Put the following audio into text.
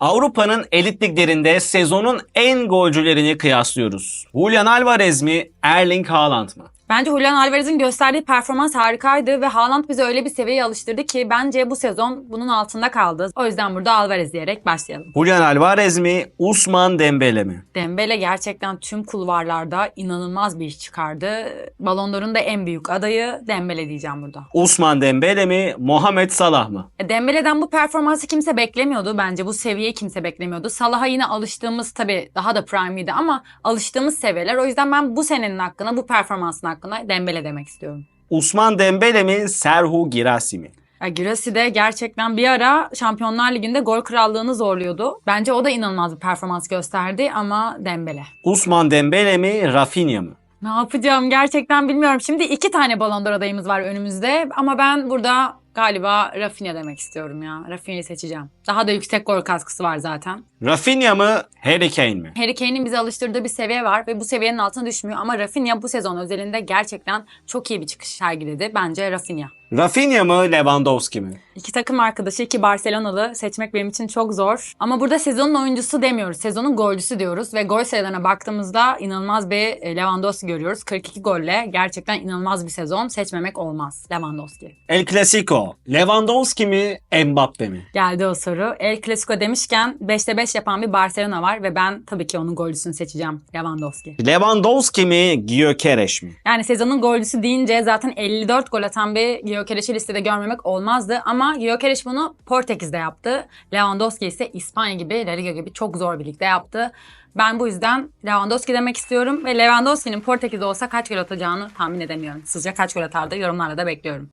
Avrupa'nın elit liglerinde sezonun en golcülerini kıyaslıyoruz. Julian Alvarez mi, Erling Haaland mı? Bence Julian Alvarez'in gösterdiği performans harikaydı ve Haaland bizi öyle bir seviyeye alıştırdı ki bence bu sezon bunun altında kaldı. O yüzden burada Alvarez diyerek başlayalım. Julian Alvarez mi, Usman Dembele mi? Dembele gerçekten tüm kulvarlarda inanılmaz bir iş çıkardı. Ballon d'Or'un da en büyük adayı Dembele diyeceğim burada. Usman Dembele mi, Mohamed Salah mı? E, Dembele'den bu performansı kimse beklemiyordu. Bence bu seviyeyi kimse beklemiyordu. Salah'a yine alıştığımız tabii daha da prime'iydi ama alıştığımız seviyeler. O yüzden ben bu senenin hakkına, bu performansın hakkına Dembele demek istiyorum. Usman Dembele mi, Serhu Girassi mi? Ya Girassi de gerçekten bir ara Şampiyonlar Ligi'nde gol krallığını zorluyordu. Bence o da inanılmaz bir performans gösterdi ama Dembele. Usman Dembele mi, Rafinha mı? Ne yapacağım gerçekten bilmiyorum. Şimdi iki tane Ballon d'Or adayımız var önümüzde ama ben burada galiba Rafinha demek istiyorum ya. Rafinha'yı seçeceğim. Daha da yüksek gol katkısı var zaten. Rafinha mı, Harry Kane mi? Harry Kane'in bize alıştırdığı bir seviye var ve bu seviyenin altına düşmüyor ama Rafinha bu sezon özelinde gerçekten çok iyi bir çıkış sergiledi. Bence Rafinha. Rafinha mı, Lewandowski mi? İki takım arkadaşı, iki Barcelonalı seçmek benim için çok zor. Ama burada sezonun oyuncusu demiyoruz. Sezonun golcüsü diyoruz ve gol sayılarına baktığımızda inanılmaz bir e, Lewandowski görüyoruz. 42 golle gerçekten inanılmaz bir sezon. Seçmemek olmaz Lewandowski. El Clasico, Lewandowski mi, Mbappe mi? Geldi o soru. El Clasico demişken 5'te 5 yapan bir Barcelona var ve ben tabii ki onun golcüsünü seçeceğim. Lewandowski. Lewandowski mi, Gyökeres mi? Yani sezonun golcüsü deyince zaten 54 gol atan bir Gyökeres'i listede görmemek olmazdı. Ama Gyökeres bunu Portekiz'de yaptı. Lewandowski ise İspanya gibi, La Liga gibi çok zor bir ligde yaptı. Ben bu yüzden Lewandowski demek istiyorum ve Lewandowski'nin Portekiz'de olsa kaç gol atacağını tahmin edemiyorum. Sizce kaç gol atardı? Yorumlarda da bekliyorum.